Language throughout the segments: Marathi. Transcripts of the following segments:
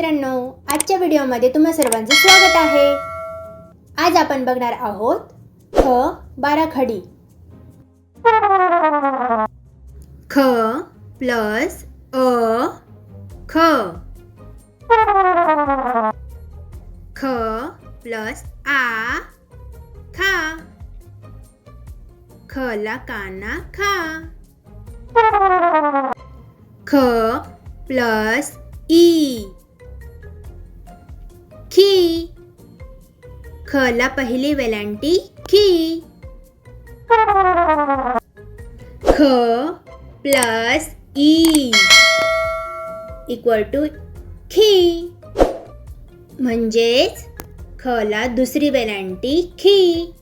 मित्रांनो आजच्या व्हिडिओमध्ये तुम्हा सर्वांचं स्वागत आहे. आज आपण बघणार आहोत ख बाराखडी ख प्लस अ ख. ख प्लस आ खा. खला काना खा. ख प्लस ई. खी खला पहिली वेलांटी खी ख प्लस ई इक्वल टू खी म्हणजेच खला दुसरी वेलांटी खी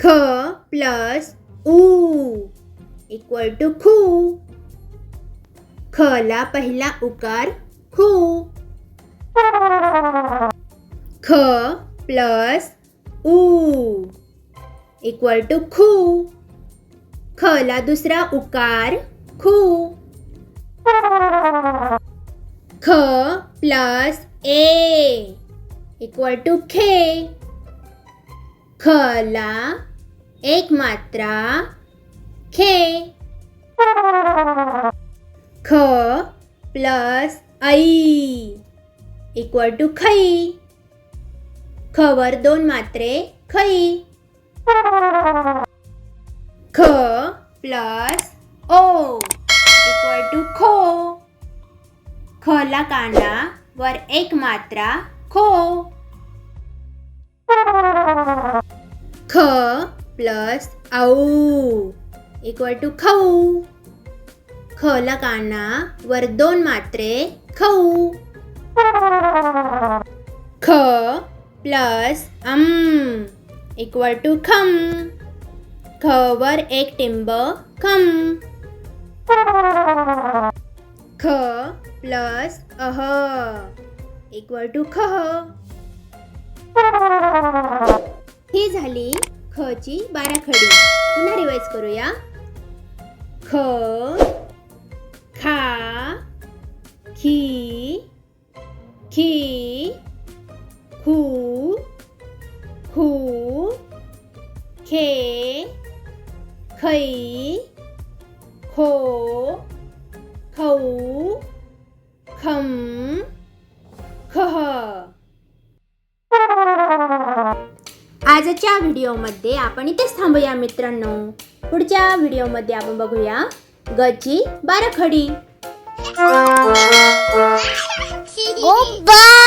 ख प्लस ऊ इक्वल टू खू. खला पहिला उकार खू. ख प्लस ऊ इक्वल टू खू खला दुसरा उकार खू ख प्लस ए इक्वल टू खे खला एक मात्रा खे ख प्लस आई इक्वल टू खई. खवर दोन मात्रे खई. ख प्लस ओ इक्वल टू खो. खला कांदा वर एक मात्रा खो. ख प्लस आऊ इक्वल टू खाऊ. खला काना वर दोन मात्रे खाऊ. ख प्लस अम इक्वल टू खम. ख वर एक टिंब खम. ख प्लस अह इक्वल टू ख. ही झाली ची बाराखडी. पुन्हा रिवाइज करूया. ख खा खी खी खू खू खे खै खो खौ खम खह. आजच्या व्हिडिओमध्ये आपण इथेच थांबूया मित्रांनो. पुढच्या व्हिडिओमध्ये आपण बघूया गची बाराखडी. Goodbye!